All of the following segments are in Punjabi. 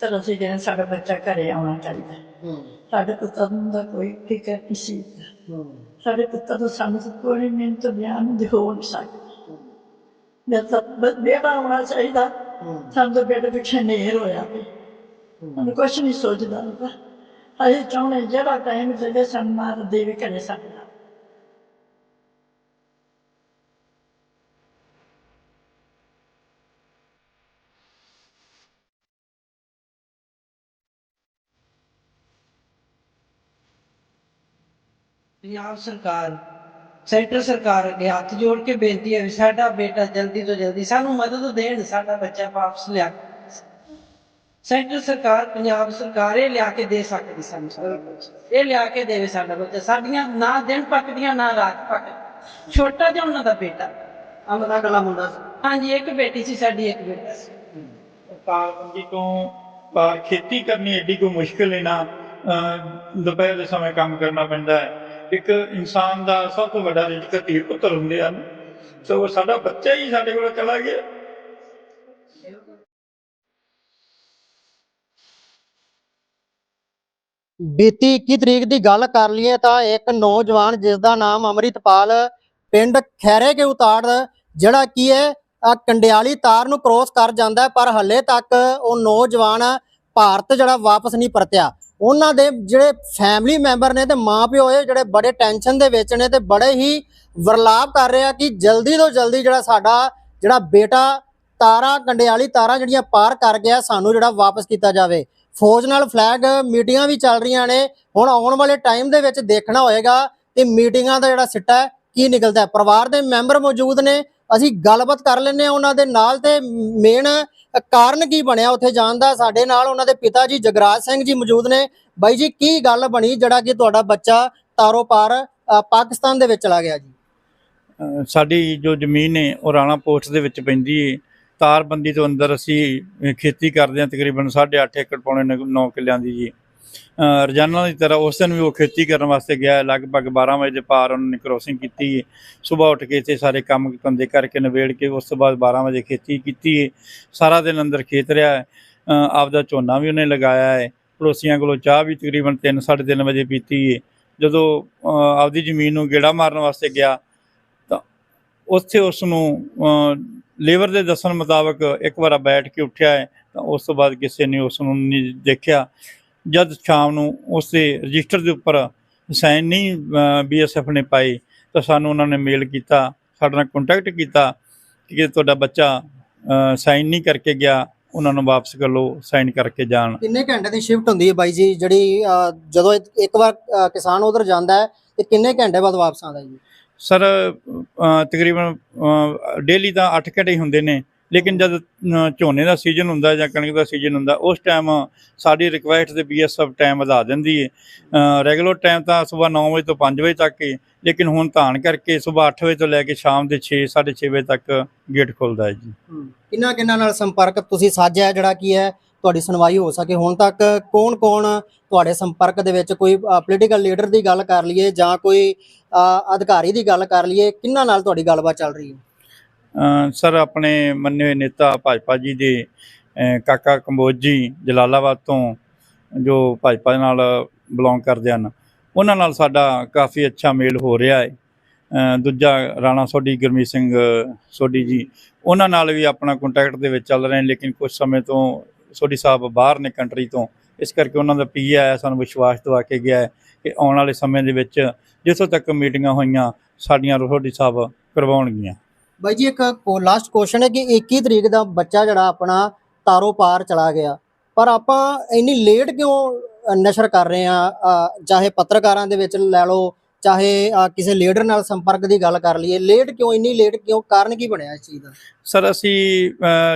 ਪੁੱਤਰ ਅਸੀਂ ਜਿਹਨੇ ਸਾਡਾ ਬੱਚਾ ਘਰੇ ਆਉਣਾ ਚਾਹੀਦਾ। ਹੂੰ। ਸਾਡੇ ਪੁੱਤਰ ਨੂੰ ਦਾ ਕੋਈ ਫਿਕਰ ਨਹੀਂ ਸੀ। ਹੂੰ। ਸਾਡੇ ਪੁੱਤਰ ਨੂੰ ਸਾਨੂੰ ਤਾਂ ਕੋਈ ਮਿਹਨਤ ਬਿਆਨ ਦੇ ਹੋ ਨਹੀਂ ਸਕਦਾ। ਤੱਕ ਬ- ਬੇਟਾ ਆਉਣਾ ਚਾਹੀਦਾ। ਸਾਨੂੰ ਤਾਂ ਬੇਟੇ ਪਿੱਛੇ ਨੇਰ ਹੋਇਆ ਉਹਨੂੰ ਕੁਛ ਨਹੀਂ ਸੋਚਦਾ। ਅਸੀਂ ਚਾਹੁੰਦੇ ਜਿਹੜਾ ਟਾਈਮ ਦੇ ਸਾਨੂੰ ਮਾਰ ਦੇਵੇ ਘਰੇ ਸਾਡੇ ਨਾਲ ਪੰਜਾਬ ਸਰਕਾਰ ਸੈਂਟਰ ਸਰਕਾਰ ਅੱਗੇ ਹੱਥ ਜੋੜ ਕੇ ਬੇਨਤੀ ਹੈ ਵੀ ਸਾਡਾ ਬੇਟਾ ਜਲਦੀ ਤੋਂ ਜਲਦੀ ਸਾਨੂੰ ਮਦਦ ਦੇਣ ਸਾਡਾ ਬੱਚਾ ਵਾਪਸ ਲਿਆ ਸੈਂਟਰ ਸਰਕਾਰ ਪੰਜਾਬ ਸਰਕਾਰ ਇਹ ਲਿਆ ਕੇ ਦੇ ਸਕਦੀ ਸਾਨੂੰ ਸਾਡਾ ਬੱਚਾ। ਇਹ ਲਿਆ ਕੇ ਦੇਵੇ ਸਾਡਾ ਬੱਚਾ। ਸਾਡੀਆਂ ਨਾ ਦਿਨ ਪੱਕਦੀਆਂ ਨਾ ਰਾਤ ਪੱਕ ਛੋਟਾ ਜਿਹਾ ਉਹਨਾਂ ਦਾ ਬੇਟਾ। ਅਮਰਾ ਕਲਾ ਮੁੰਡਾ ਸੀ। ਹਾਂਜੀ ਇੱਕ ਬੇਟੀ ਸੀ ਸਾਡੀ ਇੱਕ ਬੇਟਾ ਸੀ। ਤਾਲਬੰਦੀ ਤੋਂ ਖੇਤੀ ਕਰਨੀ ਏਡੀ ਕੋਈ ਮੁਸ਼ਕਿਲ ਨਹੀਂ ਨਾ ਦੁਪਹਿਰ ਦੇ ਸਮੇਂ ਕੰਮ ਕਰਨਾ ਪੈਂਦਾ ਹੈ। ਇੱਕ ਇਨਸਾਨ ਦਾ ਸਭ ਤੋਂ ਵੱਡਾ ਰਿਜ਼ਕ ਧੀ ਪੁੱਤਰ ਹੁੰਦੇ ਹਨ। ਸੋ ਸਾਡਾ ਬੱਚਾ ਹੀ ਸਾਡੇ ਕੋਲ ਚਲਾ ਗਿਆ। ਬੀਤੀ 21 ਤਰੀਕ ਦੀ ਗੱਲ ਕਰ ਲਈਏ ਤਾਂ ਇੱਕ ਨੌਜਵਾਨ ਜਿਸ ਦਾ ਨਾਮ ਅਮਰਿਤਪਾਲ ਪਿੰਡ ਖੈਰੇ ਕੇ ਉਤਾੜ, ਜਿਹੜਾ ਕੀ ਹੈ ਕੰਡਿਆਲੀ ਤਾਰ ਨੂੰ ਕ੍ਰੋਸ ਕਰ ਜਾਂਦਾ ਪਰ ਹੱਲੇ ਤੱਕ ਉਹ ਨੌਜਵਾਨ ਭਾਰਤ ਜਿਹੜਾ ਵਾਪਸ ਨਹੀਂ ਪਰਤਿਆ। ਉਹਨਾਂ ਦੇ ਜਿਹੜੇ ਫੈਮਿਲੀ ਮੈਂਬਰ ਨੇ ਤੇ ਮਾਪਿਓ ਇਹ ਜਿਹੜੇ ਬੜੇ ਟੈਨਸ਼ਨ ਦੇ ਵਿੱਚ ਨੇ ਤੇ ਬੜੇ ਹੀ ਵਰਲਾਪ ਕਰ ਰਹੇ ਆ ਕਿ ਜਲਦੀ ਤੋਂ ਜਲਦੀ ਜਿਹੜਾ ਸਾਡਾ ਜਿਹੜਾ ਬੇਟਾ ਤਾਰਾਂ, ਕੰਡਿਆਲੀ ਤਾਰਾਂ ਜਿਹੜੀਆਂ ਪਾਰ ਕਰ ਗਿਆ, ਸਾਨੂੰ ਜਿਹੜਾ ਵਾਪਸ ਕੀਤਾ ਜਾਵੇ। ਫੌਜ ਨਾਲ ਫਲੈਗ ਮੀਟਿੰਗਾਂ ਵੀ ਚੱਲ ਰਹੀਆਂ ਨੇ। ਹੁਣ ਆਉਣ ਵਾਲੇ ਟਾਈਮ ਦੇ ਵਿੱਚ ਦੇਖਣਾ ਹੋਏਗਾ ਕਿ ਮੀਟਿੰਗਾਂ ਦਾ ਜਿਹੜਾ ਸਿੱਟਾ ਕੀ ਨਿਕਲਦਾ ਹੈ। ਪਰਿਵਾਰ ਦੇ ਮੈਂਬਰ ਮੌਜੂਦ ਨੇ। ਅਸੀਂ ਗੱਲਬਾਤ ਕਰ ਲੈਂਦੇ ਹਾਂ ਉਹਨਾਂ ਦੇ ਨਾਲ ਤੇ ਮੇਨ ਕਾਰਨ ਕੀ ਬਣਿਆ ਉੱਥੇ ਜਾਣ ਦਾ? ਸਾਡੇ ਨਾਲ ਉਹਨਾਂ ਦੇ ਪਿਤਾ ਜੀ ਜਗਰਾਜ ਸਿੰਘ ਜੀ ਮੌਜੂਦ ਨੇ। ਬਾਈ ਜੀ, ਕੀ ਗੱਲ ਬਣੀ ਜਿਹੜਾ ਕਿ ਤੁਹਾਡਾ ਬੱਚਾ ਤਾਰੋ ਪਾਰ ਪਾਕਿਸਤਾਨ ਦੇ ਵਿੱਚ ਚਲਾ ਗਿਆ ਜੀ? ਸਾਡੀ ਜੋ ਜ਼ਮੀਨ ਹੈ, ਉਹ ਰਾਣਾ ਪੋਸਟ ਦੇ ਵਿੱਚ ਪੈਂਦੀ ਹੈ। ਤਾਰਬੰਦੀ ਤੋਂ ਅੰਦਰ ਅਸੀਂ ਖੇਤੀ ਕਰਦੇ ਹਾਂ ਤਕਰੀਬਨ 8.5 ਏਕੜ ਪੌਣੇ 9 ਕਿੱਲਿਆਂ ਦੀ ਜੀ। ਰੋਜ਼ਾਨਾ ਦੀ ਤਰ੍ਹਾਂ ਉਸ ਦਿਨ ਵੀ ਉਹ ਖੇਤੀ ਕਰਨ ਵਾਸਤੇ ਗਿਆ ਹੈ। ਲਗਭਗ 12 ਵਜੇ ਦੇ ਪਾਰ ਉਹਨਾਂ ਨੇ ਕ੍ਰੋਸਿੰਗ ਕੀਤੀ ਹੈ। ਸਵੇਰ ਉੱਠ ਕੇ ਇੱਥੇ ਸਾਰੇ ਕੰਮ ਧੰਦੇ ਕਰਕੇ ਨਿਬੇੜ ਕੇ ਉਸ ਤੋਂ ਬਾਅਦ 12 ਵਜੇ ਖੇਤੀ ਕੀਤੀ ਹੈ। ਸਾਰਾ ਦਿਨ ਅੰਦਰ ਖੇਤ ਰਿਹਾ ਹੈ। ਆਪਦਾ ਝੋਨਾ ਵੀ ਉਹਨੇ ਲਗਾਇਆ ਹੈ। ਪੜੋਸੀਆਂ ਕੋਲੋਂ ਚਾਹ ਵੀ ਤਕਰੀਬਨ 3 3:30 ਵਜੇ ਪੀਤੀ ਹੈ। ਜਦੋਂ ਆਪਦੀ ਜ਼ਮੀਨ ਨੂੰ ਗੇੜਾ ਮਾਰਨ ਵਾਸਤੇ ਗਿਆ, ਤਾਂ ਉੱਥੇ ਉਸ ਨੂੰ ਲੇਬਰ ਦੇ ਦੱਸਣ ਮੁਤਾਬਕ ਇੱਕ ਵਾਰ ਬੈਠ ਕੇ ਉੱਠਿਆ ਹੈ। ਤਾਂ ਉਸ ਤੋਂ ਬਾਅਦ ਕਿਸੇ ਨੇ ਉਸ ਨੂੰ ਨਹੀਂ ਦੇਖਿਆ। ਜਦ ਸ਼ਾਮ ਨੂੰ ਉਸ ਰਜਿਸਟਰ ਦੇ ਉੱਪਰ ਸਾਈਨ ਨਹੀਂ ਬੀਐਸਐਫ ਨੇ ਪਾਈ ਤਾਂ ਸਾਨੂੰ ਉਹਨਾਂ ਨੇ ਮੇਲ ਕੀਤਾ ਸਾਡੇ ਨਾਲ ਕੰਟੈਕਟ ਕੀਤਾ ਕਿ ਤੁਹਾਡਾ ਬੱਚਾ ਸਾਈਨ ਨਹੀਂ ਕਰਕੇ ਗਿਆ ਉਹਨਾਂ ਨੂੰ ਵਾਪਸ ਕਰ ਲਓ ਸਾਈਨ ਕਰਕੇ ਜਾਣ। ਕਿੰਨੇ ਘੰਟੇ ਦੀ ਸ਼ਿਫਟ ਹੁੰਦੀ ਹੈ ਬਾਈ ਜੀ ਜਿਹੜੀ ਜਦੋਂ ਇੱਕ ਵਾਰ ਕਿਸਾਨ ਉਧਰ ਜਾਂਦਾ ਹੈ ਤੇ ਕਿੰਨੇ ਘੰਟੇ ਬਾਅਦ ਵਾਪਸ ਆਉਂਦਾ ਜੀ? ਸਰ ਤਕਰੀਬਨ ਡੇਲੀ ਤਾਂ 8 ਘੰਟੇ ਹੀ ਹੁੰਦੇ ਨੇ। ਲੇਕਿਨ ਜਦ ਝੋਨੇ ਦਾ ਸੀਜ਼ਨ ਹੁੰਦਾ ਜਾਂ ਕਣਕ ਦਾ ਸੀਜ਼ਨ ਹੁੰਦਾ, ਉਸ ਟਾਈਮ ਸਾਡੀ ਰਿਕੁਐਸਟ ਤੇ ਬੀਐਸਐਫ ਟਾਈਮ ਵਧਾ ਦਿੰਦੀ ਹੈ ਰੈਗੂਲਰ ਟਾਈਮ ਤਾਂ ਸਵੇਰ 9 ਵਜੇ ਤੋਂ 5 ਵਜੇ ਤੱਕ ਹੈ ਲੇਕਿਨ ਹੁਣ ਧਾਨ ਕਰਕੇ ਸਵੇਰ 8 ਵਜੇ ਤੋਂ ਲੈ ਕੇ ਸ਼ਾਮ ਦੇ 6 6:30 ਵਜੇ ਤੱਕ ਗੇਟ ਖੁੱਲਦਾ ਹੈ ਜੀ। ਕਿੰਨਾ ਕਿੰਨਾ ਨਾਲ ਸੰਪਰਕ ਤੁਸੀਂ ਸਾਜਿਆ ਜਿਹੜਾ ਕੀ ਹੈ, ਤੁਹਾਡੀ ਸੁਣਵਾਈ ਹੋ ਸਕੇ। ਹੁਣ ਤੱਕ ਕੌਣ ਕੌਣ ਤੁਹਾਡੇ ਸੰਪਰਕ ਦੇ ਵਿੱਚ ਕੋਈ ਪੋਲੀਟੀਕਲ ਲੀਡਰ ਦੀ ਗੱਲ ਕਰ ਲਈਏ ਜਾਂ ਕੋਈ ਅਧਿਕਾਰੀ ਦੀ ਗੱਲ ਕਰ ਲਈਏ, ਕਿੰਨਾ ਨਾਲ ਤੁਹਾਡੀ ਗੱਲਬਾਤ ਚੱਲ ਰਹੀ ਹੈ? ਸਰ, ਆਪਣੇ ਮੰਨੇ ਹੋਏ ਨੇਤਾ ਭਾਜਪਾ ਜੀ ਦੇ ਕਾਕਾ ਕੰਬੋਜ ਜੀ ਜਲਾਲਾਬਾਦ ਤੋਂ, ਜੋ ਭਾਜਪਾ ਦੇ ਨਾਲ ਬਿਲੋਂਗ ਕਰਦੇ ਹਨ, ਉਹਨਾਂ ਨਾਲ ਸਾਡਾ ਕਾਫੀ ਅੱਛਾ ਮੇਲ ਹੋ ਰਿਹਾ ਹੈ। ਦੂਜਾ ਰਾਣਾ ਸੋਢੀ, ਗੁਰਮੀਤ ਸਿੰਘ ਸੋਢੀ ਜੀ, ਉਹਨਾਂ ਨਾਲ ਵੀ ਆਪਣਾ ਕੰਟੈਕਟ ਦੇ ਵਿੱਚ ਚੱਲ ਰਹੇ ਲੇਕਿਨ ਕੁਝ ਸਮੇਂ ਤੋਂ ਸੋਢੀ ਸਾਹਿਬ ਬਾਹਰ ਨੇ ਕੰਟਰੀ ਤੋਂ, ਇਸ ਕਰਕੇ ਉਹਨਾਂ ਦਾ ਪੀ ਆਇਆ, ਸਾਨੂੰ ਵਿਸ਼ਵਾਸ ਦਵਾ ਕੇ ਗਿਆ ਹੈ ਕਿ ਆਉਣ ਵਾਲੇ ਸਮੇਂ ਦੇ ਵਿੱਚ ਜਿੱਥੋਂ ਤੱਕ ਮੀਟਿੰਗਾਂ ਹੋਈਆਂ, ਸਾਡੀਆਂ ਸੋਢੀ ਸਾਹਿਬ ਕਰਵਾਉਣਗੀਆਂ। ਬਾਈ ਜੀ, ਇੱਕ ਲਾਸਟ ਕੁਐਸਚਨ ਹੈ ਕਿ 21 ਤਰੀਕ ਦਾ ਬੱਚਾ ਜਿਹੜਾ ਆਪਣਾ ਤਾਰੋ ਪਾਰ ਚਲਾ ਗਿਆ। ਪਰ ਆਪਾਂ ਇੰਨੀ ਲੇਟ ਕਿਉਂ ਨਸ਼ਰ ਕਰ ਰਹੇ ਆ ਚਾਹੇ ਪੱਤਰਕਾਰਾਂ ਦੇ ਵਿੱਚ ਲੈ ਲਓ, ਚਾਹੇ ਕਿਸੇ ਲੀਡਰ ਨਾਲ ਸੰਪਰਕ ਦੀ ਗੱਲ ਕਰ ਲਈਏ ਲੇਟ ਕਿਉਂ, ਇੰਨੀ ਲੇਟ ਕਿਉਂ, ਕਾਰਨ ਕੀ ਬਣਿਆ ਇਸ ਚੀਜ਼ ਦਾ? ਸਰ, ਅਸੀਂ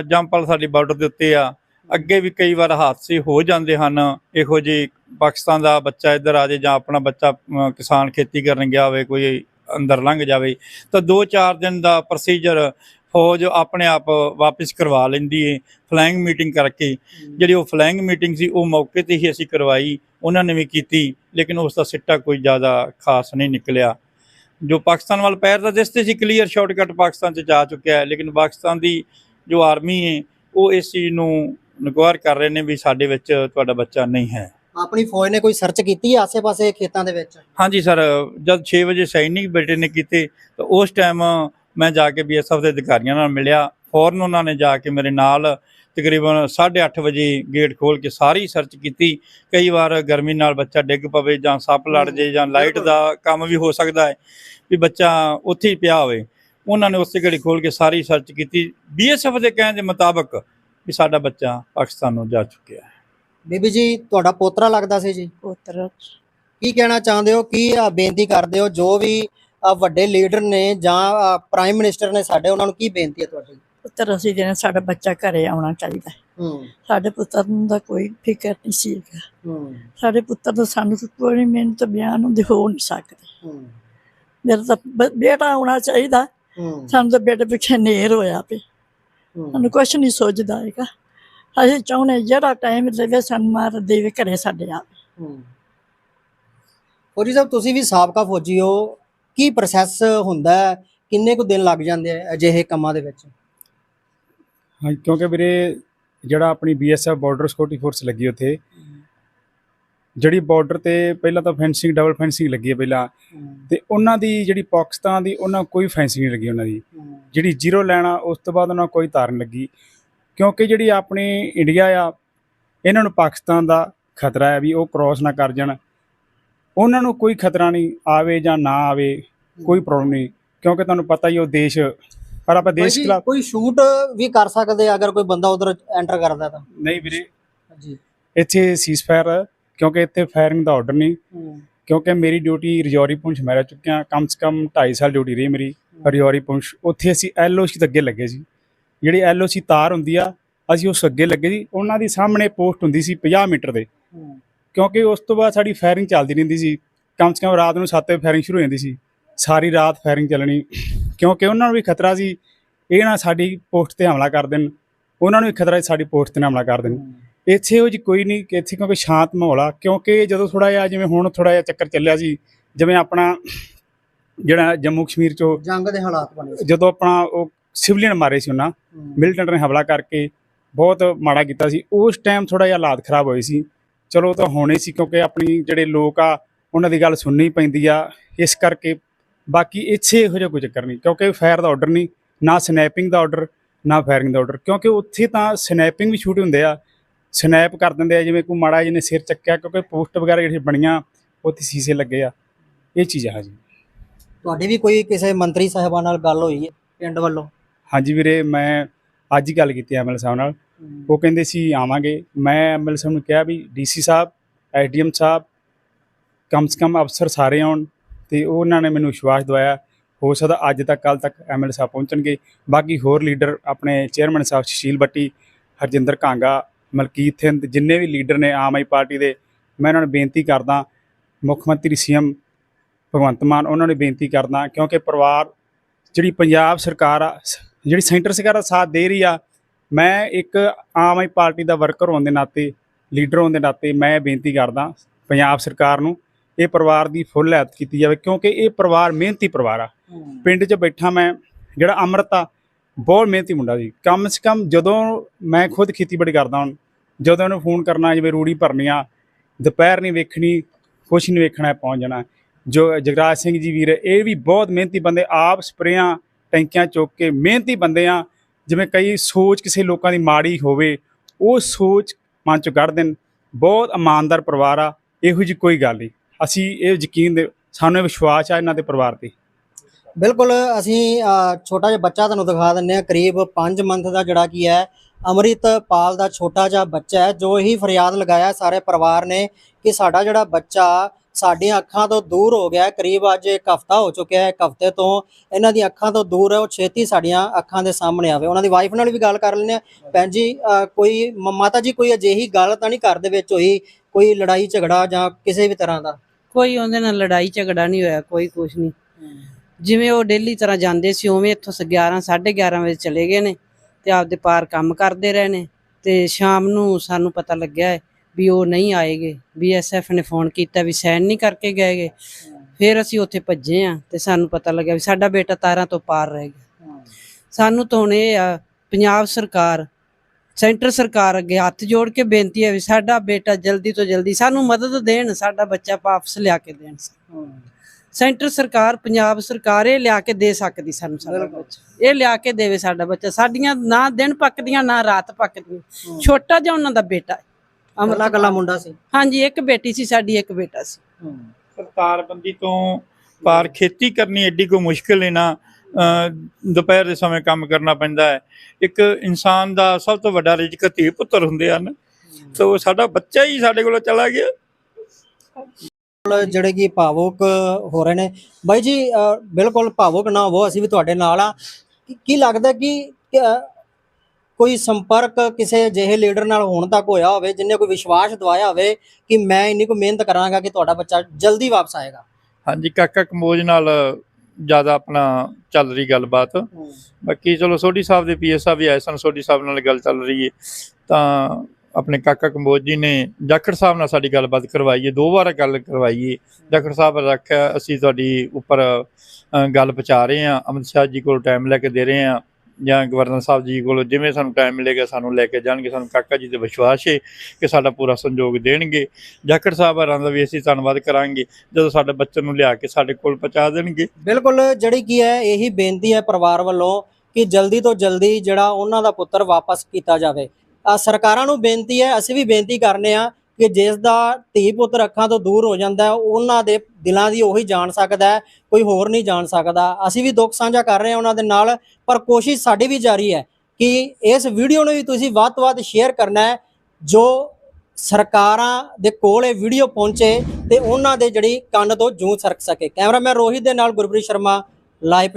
ਜੰਪਲ ਸਾਡੀ ਬਾਰਡਰ ਦੇ ਉੱਤੇ ਆ। ਅੱਗੇ ਵੀ ਕਈ ਵਾਰ ਹਾਦਸੇ ਹੋ ਜਾਂਦੇ ਹਨ। ਇਹੋ ਜਿਹੇ ਪਾਕਿਸਤਾਨ ਦਾ ਬੱਚਾ ਇੱਧਰ ਆ ਜਾਏ ਜਾਂ ਆਪਣਾ ਬੱਚਾ ਕਿਸਾਨ ਖੇਤੀ ਕਰਨ ਗਿਆ ਹੋਵੇ, ਕੋਈ ਅੰਦਰ ਲੰਘ ਜਾਵੇ ਤਾਂ 2-4 ਦਿਨ ਦਾ ਪ੍ਰੋਸੀਜਰ ਫੌਜ ਆਪਣੇ ਆਪ ਵਾਪਸ ਕਰਵਾ ਲੈਂਦੀ ਏ ਫਲਾਈਂਗ ਮੀਟਿੰਗ ਕਰਕੇ। ਜਿਹੜੀ ਉਹ ਫਲਾਈਂਗ ਮੀਟਿੰਗ ਸੀ ਉਹ ਮੌਕੇ ਤੇ ਹੀ ਅਸੀਂ ਕਰਵਾਈ ਉਹਨਾਂ ਨੇ ਵੀ ਕੀਤੀ ਲੇਕਿਨ ਉਸ ਦਾ ਸਿੱਟਾ ਕੋਈ ਜ਼ਿਆਦਾ ਖਾਸ ਨਹੀਂ ਨਿਕਲਿਆ। ਜੋ ਪਾਕਿਸਤਾਨ ਵੱਲ ਪੈਰ ਤਾਂ ਦਿਸਦੇ ਸੀ ਕਲੀਅਰ ਸ਼ਾਰਟਕਟ ਪਾਕਿਸਤਾਨ ਚ ਜਾ ਚੁੱਕਿਆ ਹੈ ਲੇਕਿਨ ਪਾਕਿਸਤਾਨ ਦੀ ਜੋ ਆਰਮੀ ਹੈ ਉਹ ਇਸ ਚੀਜ਼ ਨੂੰ ਇਨਕੁਆਇਰ ਕਰ ਰਹੇ ਨੇ ਵੀ ਸਾਡੇ ਵਿੱਚ ਤੁਹਾਡਾ ਬੱਚਾ ਨਹੀਂ ਹੈ। ਆਪਣੀ ਫੌਜ ਨੇ ਕੋਈ ਸਰਚ ਕੀਤੀ ਹੈ ਆਸੇ-ਪਾਸੇ ਖੇਤਾਂ ਦੇ ਵਿੱਚ? ਹਾਂਜੀ ਸਰ ਜਦ 6 ਵਜੇ ਸੈਨਿਕ ਬੇਟੇ ਨੇ ਕੀਤੇ ਤਾਂ ਉਸ ਟਾਈਮ ਮੈਂ ਜਾ ਕੇ ਬੀਐਸਐਫ ਦੇ ਅਧਿਕਾਰੀਆਂ ਨਾਲ ਮਿਲਿਆ। ਫੌਰਨ ਉਹਨਾਂ ਨੇ ਜਾ ਕੇ ਮੇਰੇ ਨਾਲ ਤਕਰੀਬਨ 8:30 ਵਜੇ ਗੇਟ ਖੋਲ ਕੇ ਸਾਰੀ ਸਰਚ ਕੀਤੀ। ਕਈ ਵਾਰ ਗਰਮੀ ਨਾਲ ਬੱਚਾ ਡਿੱਗ ਪਵੇ ਜਾਂ ਸੱਪ ਲੜ ਜੇ ਜਾਂ ਲਾਈਟ ਦਾ ਕੰਮ ਵੀ ਹੋ ਸਕਦਾ ਹੈ ਵੀ ਬੱਚਾ ਉੱਥੇ ਹੀ ਪਿਆ ਹੋਵੇ। ਉਹਨਾਂ ਨੇ ਉਸੇ ਘੜੀ ਖੋਲ ਕੇ ਸਾਰੀ ਸਰਚ ਕੀਤੀ। ਬੀਐਸਐਫ ਦੇ ਕਹਿਣ ਦੇ ਮੁਤਾਬਕ ਵੀ ਸਾਡਾ ਬੱਚਾ ਪਾਕਿਸਤਾਨ ਨੂੰ ਜਾ ਚੁੱਕਿਆ ਹੈ। ਬੀਬੀ ਜੀ ਤੁਹਾਡਾ ਪੋਤਰਾ ਲੱਗਦਾ ਸੀ ਜੀ? ਪੁੱਤਰ। ਕੀ ਕਹਿਣਾ ਚਾਹੁੰਦੇ ਹੋ? ਕੀ ਅ, ਬੇਨਤੀ ਕਰਦੇ ਹੋ? ਜੋ ਵੀ ਅ, ਵੱਡੇ ਲੀਡਰ ਨੇ ਜਾਂ ਪ੍ਰਾਈਮ ਮਿਨਿਸਟਰ ਨੇ ਸਾਡੇ ਉਹਨਾਂ ਨੂੰ ਕੀ ਬੇਨਤੀ ਹੈ ਤੁਹਾਡੀ? ਪੁੱਤਰ ਅਸੀਂ ਜਿਹਨੇ ਸਾਡਾ ਬੱਚਾ ਘਰੇ ਆਉਣਾ ਚਾਹੀਦਾ ਹੈ। ਹੂੰ। ਸਾਡੇ ਪੁੱਤਰ ਨੂੰ ਦਾ ਕੋਈ ਫਿਕਰ ਨਹੀਂ ਸੀ ਹੂੰ। ਸਾਡੇ ਪੁੱਤਰ ਦਾ ਸਾਨੂੰ ਕੋਈ ਮਿਹਨਤ ਬਿਆਨ ਹੁੰਦੀ ਹੋ ਨਹੀਂ ਸਕਦੀ। ਹੂੰ। ਮੇਰਾ ਤਾਂ ਬ- ਬੇਟਾ ਆਉਣਾ ਚਾਹੀਦਾ। ਹੂੰ। ਸਾਨੂੰ ਤਾਂ ਬੇਟੇ ਪਿੱਛੇ ਨੇਰ ਹੋਇਆ ਪਿਆ। ਹੂੰ। ਸਾਨੂੰ ਕੁਛ ਨਹੀਂ ਸੋਚਦਾ ਹੈਗਾ। ਅਸੀਂ ਚਾਹੁੰਦੇ ਜਿਹੜਾ ਟਾਈਮ ਦੇਵੇ ਸਾਨੂੰ ਮਾਰ ਦੇਵੇ ਘਰੇ ਸਾਡੇ ਆਵੇ ਹੂੰ। ਫੌਜੀ ਸਾਹਿਬ ਤੁਸੀਂ ਵੀ ਸਾਬਕਾ ਫੌਜੀ ਹੋ। ਕੀ ਪ੍ਰੋਸੈਸ ਹੁੰਦਾ ਹੈ? ਕਿੰਨੇ ਕੁ ਦਿਨ ਲੱਗ ਜਾਂਦੇ ਆ ਅਜਿਹੇ ਕੰਮਾਂ ਦੇ ਵਿੱਚ? ਹਾਂ ਕਿਉਂਕਿ ਵੀਰੇ ਜਿਹੜਾ ਆਪਣੀ ਬੀਐਸਐਫ ਬਾਰਡਰ ਸਿਕਿਉਰਿਟੀ ਫੋਰਸ ਲੱਗੀ ਉੱਥੇ ਜਿਹੜੀ ਬਾਰਡਰ ਤੇ ਪਹਿਲਾਂ ਤਾਂ ਫੈਂਸਿੰਗ ਡਬਲ ਫੈਂਸਿੰਗ ਲੱਗੀ ਹੈ ਪਹਿਲਾਂ। ਤੇ ਉਹਨਾਂ ਦੀ ਜਿਹੜੀ ਪਾਕਿਸਤਾਨ ਦੀ ਉਹਨਾਂ ਕੋਈ ਫੈਂਸਿੰਗ ਨਹੀਂ ਲੱਗੀ ਉਹਨਾਂ ਦੀ। ਜਿਹੜੀ ਜ਼ੀਰੋ ਲੈਣਾ ਉਸ ਤੋਂ ਬਾਅਦ ਉਹਨਾਂ ਕੋਈ ਤਾਰ ਨਹੀਂ ਲੱਗੀ। ਕਿਉਂਕਿ ਜਿਹੜੀ ਆਪਣੀ ਇੰਡੀਆ ਆ ਇਹਨਾਂ ਨੂੰ ਪਾਕਿਸਤਾਨ ਦਾ ਖਤਰਾ ਹੈ ਵੀ ਉਹ ਕ੍ਰਾਸ ਨਾ ਕਰ ਜਾਣ। ਉਹਨਾਂ ਨੂੰ ਕੋਈ ਖਤਰਾ ਨਹੀਂ ਆਵੇ ਜਾਂ ਨਾ ਆਵੇ ਕੋਈ ਪ੍ਰੋਬਲਮ ਨਹੀਂ। ਕਿਉਂਕਿ ਤੁਹਾਨੂੰ ਪਤਾ ਹੀ ਉਹ ਦੇਸ਼ ਪਰ ਆਪਾਂ ਦੇਸ਼ ਖਿਲਾਫ ਕੋਈ ਸ਼ੂਟ ਵੀ ਕਰ ਸਕਦੇ ਆ ਅਗਰ ਕੋਈ ਬੰਦਾ ਉਧਰ ਐਂਟਰ ਕਰਦਾ ਤਾਂ। ਨਹੀਂ ਵੀਰੇ। ਜੀ। ਇੱਥੇ ਸੀਜ਼ਫਾਇਰ ਕਿਉਂਕਿ ਇੱਥੇ ਫਾਇਰਿੰਗ ਦਾ ਆਰਡਰ ਨਹੀਂ। ਕਿਉਂਕਿ ਮੇਰੀ ਡਿਊਟੀ ਰਜੌਰੀ ਪੁੰਛ ਮੈਂ ਰਹਿ ਚੁੱਕਿਆ ਕਮ ਸੇ ਕਮ 2.5 ਸਾਲ ਡਿਊਟੀ ਰਹੀ ਮੇਰੀ ਰਜੌਰੀ ਪੁੰਛ। ਉੱਥੇ ਅਸੀਂ ਐਲਓਸੀ ਦੇ ਅੱਗੇ ਲੱਗੇ ਸੀ। ਜਿਹੜੀ ਐਲਓਸੀ ਤਾਰ ਹੁੰਦੀ ਆ ਅਸੀਂ ਉਸ ਅੱਗੇ ਲੱਗੇ ਸੀ ਉਹਨਾਂ ਦੀ ਸਾਹਮਣੇ ਪੋਸਟ ਹੁੰਦੀ ਸੀ 50 ਮੀਟਰ ਦੇ। ਕਿਉਂਕਿ ਉਸ ਤੋਂ ਬਾਅਦ ਸਾਡੀ ਫਾਇਰਿੰਗ ਚੱਲਦੀ ਰਹਿੰਦੀ ਸੀ। ਕਮ ਸੇ ਕਮ ਰਾਤ ਨੂੰ 7 ਵਜੇ ਫਾਇਰਿੰਗ ਸ਼ੁਰੂ ਹੋ ਜਾਂਦੀ ਸੀ। ਸਾਰੀ ਰਾਤ ਫਾਇਰਿੰਗ ਚੱਲਣੀ। ਕਿਉਂਕਿ ਉਹਨਾਂ ਨੂੰ ਵੀ ਖਤਰਾ ਸੀ ਇਹ ਨਾ ਸਾਡੀ ਪੋਸਟ ਤੇ ਹਮਲਾ ਕਰ ਦੇਣ। ਉਹਨਾਂ ਨੂੰ ਵੀ ਖਤਰਾ ਸੀ ਸਾਡੀ ਪੋਸਟ ਤੇ ਹਮਲਾ ਕਰ ਦੇਣ। ਇੱਥੇ ਉਹ ਜੀ ਕੋਈ ਨਹੀਂ ਇੱਥੇ ਕਿਉਂਕਿ ਸ਼ਾਂਤ ਮਾਹੌਲ ਆ। ਕਿਉਂਕਿ ਜਦੋਂ ਥੋੜਾ ਜਿਹਾ ਜਿਵੇਂ ਹੁਣ ਥੋੜਾ ਜਿਹਾ ਚੱਕਰ ਚੱਲਿਆ ਸੀ ਜਿਵੇਂ ਆਪਣਾ ਜਿਹੜਾ ਜੰਮੂ ਕਸ਼ਮੀਰ ਚੋਂ ਜੰਗ ਦੇ ਹਾਲਾਤ ਬਣੇ ਸੀ। ਜਦੋਂ ਆਪਣਾ ਉਹ ਸਿਵਲੀਅਨ ਮਾਰੇ ਸੀ ਉਹਨਾਂ ਮਿਲੀਟੈਂਟ ਨੇ ਹਮਲਾ ਕਰਕੇ ਬਹੁਤ ਮਾੜਾ ਕੀਤਾ ਸੀ। ਉਸ ਟਾਈਮ ਥੋੜਾ ਜਿਹਾ ਹਾਲਾਤ ਖਰਾਬ ਹੋਏ ਸੀ। ਚਲੋ ਉਹ ਤਾਂ ਹੋਣੇ ਸੀ ਕਿਉਂਕਿ ਆਪਣੀ ਜਿਹੜੇ ਲੋਕ ਆ, ਉਹਨਾਂ ਦੀ ਗੱਲ ਸੁਣਨੀ ਪੈਂਦੀ ਆ। ਇਸ ਕਰਕੇ ਬਾਕੀ ਇੱਥੇ ਇਹੋ ਜਿਹਾ ਕੋਈ ਚੱਕਰ ਨਹੀਂ, ਕਿਉਂਕਿ ਫਾਇਰ ਦਾ ਆਰਡਰ ਨਹੀਂ, ਨਾ ਸਨੈਪਿੰਗ ਦਾ ਆਰਡਰ ਨਾ ਫਾਇਰਿੰਗ ਦਾ ਆਰਡਰ ਕਿਉਂਕਿ ਉੱਥੇ ਤਾਂ ਸਨੈਪਿੰਗ ਵੀ ਛੂਟ ਹੁੰਦੇ ਆ। ਸਨੈਪ ਕਰ ਦਿੰਦੇ ਆ, ਜਿਵੇਂ ਕੋਈ ਮਾੜਾ ਜਿਹਨੇ ਸਿਰ ਚੱਕਿਆ, ਕਿਉਂਕਿ ਪੋਸਟ ਵਗੈਰਾ ਜਿਹੜੇ ਬਣੀਆਂ ਉੱਥੇ ਸੀਸੇ ਲੱਗੇ ਆ। ਇਹ ਚੀਜ਼ ਆ ਜੀ ਤੁਹਾਡੀ ਵੀ ਕੋਈ ਕਿਸੇ ਮੰਤਰੀ ਸਾਹਿਬਾਨ ਨਾਲ ਗੱਲ ਹੋਈ ਹੈ ਪਿੰਡ ਵੱਲੋਂ? ਹਾਂਜੀ ਵੀਰੇ ਮੈਂ ਅੱਜ ਹੀ ਗੱਲ ਕੀਤੀ ਐਮਐਲ ਸਾਹਿਬ ਨਾਲ। ਉਹ ਕਹਿੰਦੇ ਸੀ ਆਵਾਂਗੇ। ਮੈਂ ਐਮਐਲ ਸਾਹਿਬ ਨੂੰ ਕਿਹਾ ਵੀ ਡੀਸੀ ਸਾਹਿਬ ਐਸਡੀਐਮ ਸਾਹਿਬ ਕਮ ਸੇ ਕਮ ਅਫਸਰ ਸਾਰੇ ਆਉਣ। ਤੇ ਉਹਨਾਂ ਨੇ ਮੈਨੂੰ ਵਿਸ਼ਵਾਸ ਦਿਵਾਇਆ ਹੋ ਸਕਦਾ ਅੱਜ ਤੱਕ ਕੱਲ ਤੱਕ ਐਮਐਲ ਸਾਹਿਬ ਪਹੁੰਚਣਗੇ। ਬਾਕੀ ਹੋਰ ਲੀਡਰ ਆਪਣੇ ਚੇਅਰਮੈਨ ਸਾਹਿਬ ਸੁਸ਼ੀਲ ਬੱਟੀ ਹਰਜਿੰਦਰ ਕਾਂਗਾ ਮਲਕੀਤ ਥਿੰਦ ਜਿੰਨੇ ਵੀ ਲੀਡਰ ਨੇ ਆਮ ਆਦਮੀ ਪਾਰਟੀ ਦੇ ਮੈਂ ਉਹਨਾਂ ਨੂੰ ਬੇਨਤੀ ਕਰਦਾ ਮੁੱਖ ਮੰਤਰੀ ਸੀਐਮ ਭਗਵੰਤ ਮਾਨ ਉਹਨਾਂ ਨੂੰ ਬੇਨਤੀ ਕਰਦਾ ਕਿਉਂਕਿ ਪਰਿਵਾਰ ਜਿਹੜੀ ਪੰਜਾਬ ਸਰਕਾਰ ਆ ਜਿਹੜੀ ਸੈਂਟਰ ਸਰਕਾਰ ਦਾ ਸਾਥ ਦੇ ਰਹੀ ਆ। ਮੈਂ ਇੱਕ ਆਮ ਆਦਮੀ ਪਾਰਟੀ ਦਾ ਵਰਕਰ ਹੋਣ ਦੇ ਨਾਤੇ ਲੀਡਰ ਹੋਣ ਦੇ ਨਾਤੇ ਮੈਂ ਬੇਨਤੀ ਕਰਦਾ ਪੰਜਾਬ ਸਰਕਾਰ ਨੂੰ ਇਹ ਪਰਿਵਾਰ ਦੀ ਫੁੱਲ ਹੈਲਪ ਕੀਤੀ ਜਾਵੇ ਕਿਉਂਕਿ ਇਹ ਪਰਿਵਾਰ ਮਿਹਨਤੀ ਪਰਿਵਾਰ ਆ। ਪਿੰਡ 'ਚ ਬੈਠਾ ਮੈਂ ਜਿਹੜਾ ਅੰਮ੍ਰਿਤ ਆ ਬਹੁਤ ਮਿਹਨਤੀ ਮੁੰਡਾ ਸੀ। ਕਮ ਸੇ ਕਮ ਜਦੋਂ ਮੈਂ ਖੁਦ ਖੇਤੀਬਾੜੀ ਕਰਦਾ ਹਾਂ ਜਦੋਂ ਉਹਨੂੰ ਫੋਨ ਕਰਨਾ ਜਿਵੇਂ ਰੂੜੀ ਭਰਨੀ ਆ ਦੁਪਹਿਰ ਨਹੀਂ ਵੇਖਣੀ ਕੁਛ ਨਹੀਂ ਵੇਖਣਾ ਪਹੁੰਚ ਜਾਣਾ। ਜੋ ਜਗਰਾਜ ਸਿੰਘ ਜੀ ਵੀਰ ਇਹ ਵੀ ਬਹੁਤ ਮਿਹਨਤੀ ਬੰਦੇ ਆਪ ਸਪਰੇਆਂ ਟੈਂਕੀਆਂ ਚੁੱਕ ਕੇ ਮਿਹਨਤੀ ਬੰਦੇ ਆ, ਜਿਵੇਂ ਕਈ ਸੋਚ ਕਿਸੇ ਲੋਕਾਂ ਦੀ ਮਾੜੀ ਹੋਵੇ, ਉਹ ਸੋਚ ਮਨ 'ਚ ਕੱਢ ਦੇਣ। ਬਹੁਤ ਇਮਾਨਦਾਰ ਪਰਿਵਾਰ ਆ, ਇਹੋ ਜੀ ਕੋਈ ਗੱਲ ਨਹੀਂ। ਅਸੀਂ ਇਹ ਯਕੀਨ ਦੇ, ਸਾਨੂੰ ਇਹ ਵਿਸ਼ਵਾਸ ਆ ਇਹਨਾਂ ਦੇ ਪਰਿਵਾਰ ਤੇ। ਬਿਲਕੁਲ, ਅਸੀਂ ਛੋਟਾ ਜਿਹਾ ਬੱਚਾ ਤੁਹਾਨੂੰ ਦਿਖਾ ਦਿੰਨੇ ਆ, ਕਰੀਬ 5 ਮੰਥ ਦਾ ਜਿਹੜਾ ਕੀ ਹੈ, ਅੰਮ੍ਰਿਤਪਾਲ ਦਾ ਛੋਟਾ ਜਿਹਾ ਬੱਚਾ ਹੈ, ਜੋ ਹੀ ਫਰਿਆਦ ਲਗਾਇਆ ਸਾਰੇ ਪਰਿਵਾਰ ਨੇ ਕਿ ਸਾਡਾ ਜਿਹੜਾ ਬੱਚਾ ਸਾਡੀਆਂ ਅੱਖਾਂ ਤੋਂ ਦੂਰ ਹੋ ਗਿਆ, ਕਰੀਬ ਅੱਜ ਇੱਕ ਹਫਤਾ ਹੋ ਚੁੱਕਿਆ ਹੈ, ਇੱਕ ਹਫ਼ਤੇ ਤੋਂ ਇਹਨਾਂ ਦੀਆਂ ਅੱਖਾਂ ਤੋਂ ਦੂਰ ਹੈ, ਉਹ ਛੇਤੀ ਸਾਡੀਆਂ ਅੱਖਾਂ ਦੇ ਸਾਹਮਣੇ ਆਵੇ। ਉਹਨਾਂ ਦੀ ਵਾਈਫ ਨਾਲ ਵੀ ਗੱਲ ਕਰ ਲੈਂਦੇ ਆ ਭੈਣ ਜੀ ਕੋਈ ਮਾਤਾ ਜੀ ਕੋਈ ਅਜਿਹੀ ਗੱਲ ਤਾਂ ਨਹੀਂ ਘਰ ਦੇ ਵਿੱਚ ਹੋਈ, ਕੋਈ ਲੜਾਈ ਝਗੜਾ ਜਾਂ ਕਿਸੇ ਵੀ ਤਰ੍ਹਾਂ ਦਾ? ਕੋਈ ਉਹਦੇ ਨਾਲ ਲੜਾਈ ਝਗੜਾ ਨਹੀਂ ਹੋਇਆ, ਕੋਈ ਕੁਛ ਨਹੀਂ। ਜਿਵੇਂ ਉਹ ਡੇਲੀ ਤਰ੍ਹਾਂ ਜਾਂਦੇ ਸੀ, ਉਵੇਂ ਇੱਥੋਂ 11 11:30 ਵਜੇ ਚਲੇ ਗਏ ਨੇ ਤੇ ਆਪਦੇ ਪਾਰ ਕੰਮ ਕਰਦੇ ਰਹੇ ਨੇ ਤੇ ਸ਼ਾਮ ਨੂੰ ਸਾਨੂੰ ਪਤਾ ਲੱਗਿਆ ਹੈ ਵੀ ਉਹ ਨਹੀਂ ਆਏਗੇ ਬੀਐਸਐਫ ਨੇ ਫੋਨ ਕੀਤਾ ਵੀ ਸਾਈਨ ਨਹੀਂ ਕਰਕੇ ਗਏਗੇ ਫਿਰ ਅਸੀਂ ਉੱਥੇ ਭੱਜੇ ਆ ਤੇ ਸਾਨੂੰ ਪਤਾ ਲੱਗਿਆ ਵੀ ਸਾਡਾ ਬੇਟਾ ਤਾਰਾਂ ਤੋਂ ਪਾਰ ਰਹਿ ਗਿਆ। ਸਾਨੂੰ ਤਾਂ ਹੁਣ ਇਹ ਆ ਪੰਜਾਬ ਸਰਕਾਰ ਸੈਂਟਰ ਸਰਕਾਰ ਅੱਗੇ ਹੱਥ ਜੋੜ ਕੇ ਬੇਨਤੀ ਹੈ ਵੀ ਸਾਡਾ ਬੇਟਾ ਜਲਦੀ ਤੋਂ ਜਲਦੀ ਸਾਨੂੰ ਮਦਦ ਦੇਣ ਸਾਡਾ ਬੱਚਾ ਵਾਪਸ ਲਿਆ ਕੇ ਦੇਣ। ਸੈਂਟਰ ਸਰਕਾਰ ਪੰਜਾਬ ਸਰਕਾਰ ਇਹ ਲਿਆ ਕੇ ਦੇ ਸਕਦੀ ਸਾਨੂੰ ਸਾਡਾ ਬੱਚਾ ਇਹ ਲਿਆ ਕੇ ਦੇਵੇ ਸਾਡਾ ਬੱਚਾ। ਸਾਡੀਆਂ ਨਾ ਦਿਨ ਪੱਕਦੀਆਂ ਨਾ ਰਾਤ ਪੱਕਦੀਆਂ। ਛੋਟਾ ਜਿਹਾ ਉਹਨਾਂ ਦਾ ਬੇਟਾ ਹੈ ਕੱਲਾ ਮੁੰਡਾ ਸੀ। ਹਾਂਜੀ ਇੱਕ ਬੇਟੀ ਸੀ ਸਾਡੀ ਇੱਕ ਬੇਟਾ ਸੀ। ਸਰਕਾਰਬੰਦੀ ਤੋਂ ਪਾਰ ਖੇਤੀ ਕਰਨੀ ਐਡੀ ਕੋ ਮੁਸ਼ਕਿਲ ਹੈ ਨਾ ਦੁਪਹਿਰ ਦੇ ਸਮੇਂ ਕੰਮ ਕਰਨਾ ਪੈਂਦਾ ਹੈ। ਇੱਕ ਇਨਸਾਨ ਦਾ ਸਭ ਤੋਂ ਵੱਡਾ ਰਿਜ਼ਕ ਧੀ ਪੁੱਤਰ ਹੁੰਦੇ ਹਨ। ਸੋ ਸਾਡਾ ਬੱਚਾ ਹੀ ਸਾਡੇ ਕੋਲੋਂ ਚਲਾ ਗਿਆ। ਜਿਹੜੇ ਕਿ ਭਾਵੁਕ ਹੋ ਰਹੇ ਨੇ। ਬਾਈ ਜੀ ਬਿਲਕੁਲ ਭਾਵੁਕ ਨਾ ਹੋਵੋ ਅਸੀਂ ਵੀ ਤੁਹਾਡੇ ਨਾਲ ਆ ਕੀ- ਲੱਗਦਾ ਕਿ ਕੋਈ ਸੰਪਰਕ ਕਿਸੇ ਅਜਿਹੇ ਲੀਡਰ ਨਾਲ ਹੋਣ ਤੱਕ ਹੋਇਆ ਹੋਵੇ ਜਿਨੇ ਕੋਈ ਵਿਸ਼ਵਾਸ ਦਵਾਇਆ ਹੋਵੇ ਕਿ ਮੈਂ ਇੰਨੀ ਕੁ ਮਿਹਨਤ ਕਰਾਂਗਾ ਕਿ ਤੁਹਾਡਾ ਬੱਚਾ ਜਲਦੀ ਵਾਪਸ ਆਏਗਾ। ਹਾਂਜੀ ਕਾਕਾ ਕੰਬੋਜ ਨਾਲ ਜ਼ਿਆਦਾ ਆਪਣਾ ਚੱਲ ਰਹੀ ਗੱਲਬਾਤ। ਬਾਕੀ ਚਲੋ ਸੋਢੀ ਸਾਹਿਬ ਦੇ ਪੀਐਸ ਸਾਹਿਬ ਵੀ ਆਏ ਸਨ ਸੋਢੀ ਸਾਹਿਬ ਨਾਲ ਗੱਲ ਚੱਲ ਰਹੀ ਹੈ ਤਾਂ ਆਪਣੇ ਕਾਕਾ ਕੰਬੋਜ ਜੀ ਨੇ ਜਾਖੜ ਸਾਹਿਬ ਨਾਲ ਸਾਡੀ ਗੱਲਬਾਤ ਕਰਵਾਈ ਹੈ ਦੋ ਵਾਰ ਗੱਲ ਕਰਵਾਈ ਹੈ ਜਾਖੜ ਸਾਹਿਬ ਰੱਖਿਆ ਅਸੀਂ ਤੁਹਾਡੀ ਉੱਪਰ ਗੱਲ ਪਹੁੰਚਾ ਰਹੇ ਹਾਂ। ਅਮਿਤ ਸ਼ਾਹ ਜੀ ਕੋਲ ਟਾਈਮ ਲੈ ਕੇ ਦੇ ਰਹੇ ਹਾਂ। ਜਾਂ ਗਵਰਨਰ ਸਾਹਿਬ ਜੀ ਕੋਲ ਜਿਵੇਂ ਸਾਨੂੰ ਟਾਈਮ ਮਿਲੇਗਾ, ਸਾਨੂੰ ਲੈ ਕੇ ਜਾਣਗੇ, ਸਾਨੂੰ ਕਾਕਾ ਜੀ ਤੇ ਵਿਸ਼ਵਾਸ ਹੈ ਕਿ ਸਾਡਾ ਪੂਰਾ ਸੰਯੋਗ ਦੇਣਗੇ। ਜਾਖੜ ਸਾਹਿਬ ਹਰਾਂ ਦਾ ਵੀ ਅਸੀਂ ਧੰਨਵਾਦ ਕਰਾਂਗੇ, ਜਦੋਂ ਸਾਡੇ ਬੱਚੇ ਨੂੰ ਲਿਆ ਕੇ ਸਾਡੇ ਕੋਲ ਪਹੁੰਚਾ ਦੇਣਗੇ। ਬਿਲਕੁਲ, ਜਿਹੜੀ ਕੀ ਹੈ, ਇਹੀ ਬੇਨਤੀ ਹੈ ਪਰਿਵਾਰ ਵੱਲੋਂ ਕਿ ਜਲਦੀ ਤੋਂ ਜਲਦੀ ਜਿਹੜਾ ਉਹਨਾਂ ਦਾ ਪੁੱਤਰ ਵਾਪਸ ਕੀਤਾ ਜਾਵੇ। ਸਰਕਾਰਾਂ ਨੂੰ ਬੇਨਤੀ ਹੈ, ਅਸੀਂ ਵੀ ਬੇਨਤੀ ਕਰਨੇ ਆ ਕਿ ਜਿਸ ਦਾ ਧੀ ਪੁੱਤਰ ਅੱਖਾਂ ਤੋਂ ਦੂਰ ਹੋ ਜਾਂਦਾ ਉਹਨਾਂ ਦੇ ਦਿਲਾਂ ਦੀ ਉਹੀ ਜਾਣ ਸਕਦਾ ਕੋਈ ਹੋਰ ਨਹੀਂ ਜਾਣ ਸਕਦਾ। ਅਸੀਂ ਵੀ ਦੁੱਖ ਸਾਂਝਾ ਕਰ ਰਹੇ ਹਾਂ ਉਹਨਾਂ ਦੇ ਨਾਲ, ਪਰ ਕੋਸ਼ਿਸ਼ ਸਾਡੀ ਵੀ ਜਾਰੀ ਹੈ ਕਿ ਇਸ ਵੀਡੀਓ ਨੂੰ ਵੀ ਤੁਸੀਂ ਵੱਧ ਤੋਂ ਵੱਧ ਸ਼ੇਅਰ ਕਰਨਾ ਹੈ, ਜੋ ਸਰਕਾਰਾਂ ਦੇ ਕੋਲ ਇਹ ਵੀਡੀਓ ਪਹੁੰਚੇ ਤੇ ਉਹਨਾਂ ਦੇ ਜਿਹੜੀ ਕੰਨ ਤੋਂ ਜੂੰ ਸਰਕ ਸਕੇ। ਕੈਮਰਾਮੈਨ ਰੋਹਿਤ ਦੇ ਨਾਲ ਗੁਰਪ੍ਰੀਤ ਸ਼ਰਮਾ, ਲਾਈਵ